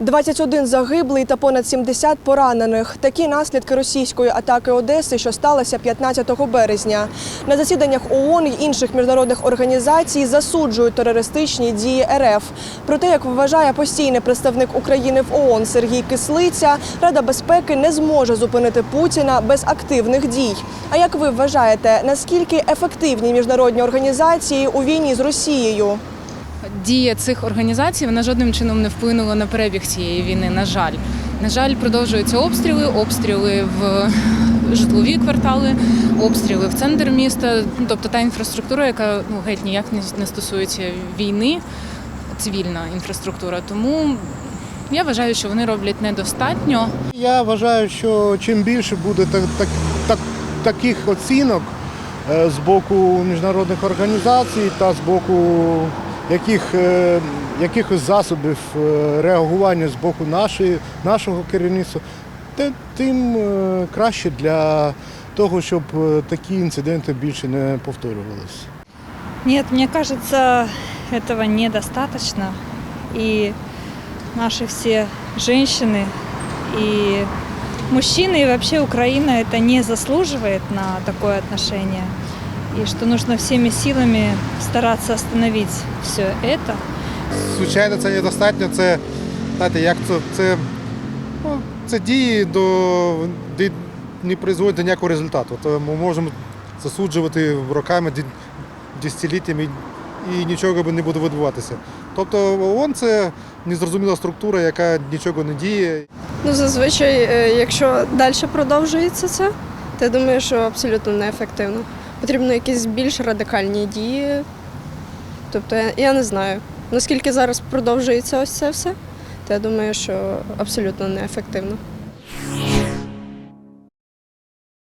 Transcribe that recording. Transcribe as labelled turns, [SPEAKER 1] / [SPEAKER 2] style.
[SPEAKER 1] 21 загиблий та понад 70 поранених. Такі наслідки російської атаки Одеси, що сталося 15 березня. На засіданнях ООН й інших міжнародних організацій засуджують терористичні дії РФ. Проте, як вважає постійний представник України в ООН Сергій Кислиця, Рада безпеки не зможе зупинити Путіна без активних дій. А як ви вважаєте, наскільки ефективні міжнародні організації у війні з Росією?
[SPEAKER 2] Дія цих організацій вона жодним чином не вплинула на перебіг цієї війни. На жаль, на жаль, продовжуються обстріли, обстріли в житлові квартали, обстріли в центр міста. Ну, Тобто та інфраструктура, яка ну геть ніяк не, стосується війни, цивільна інфраструктура. Тому я вважаю, що вони роблять недостатньо.
[SPEAKER 3] Я вважаю, що чим більше буде так, так, так, таких оцінок е, з боку міжнародних організацій та з боку яких, е, якихось засобів е, реагування з боку нашої, нашого керівництва, те- тим е, краще для того, щоб е, такі інциденти більше не повторювалися.
[SPEAKER 4] Нет, мне кажется, этого недостаточно. И наши все женщины и мужчины, и вообще Украина это не заслуживает на такое отношение. И что нужно всеми силами стараться остановить все это.
[SPEAKER 5] Звичайно, це недостатньо. Це, знаєте, як це, це, ну, це дії до де не призводять до ніякого результату. То ми можемо засуджувати роками, десятиліттями і нічого би не буде відбуватися. Тобто ООН це незрозуміла структура, яка нічого не діє.
[SPEAKER 6] Ну, зазвичай, е, якщо далі продовжується це, то я думаю, що абсолютно неефективно. Потрібно якісь більш радикальні дії. Тобто, я, я не знаю, наскільки зараз продовжується ось це все, то я думаю, що абсолютно неефективно.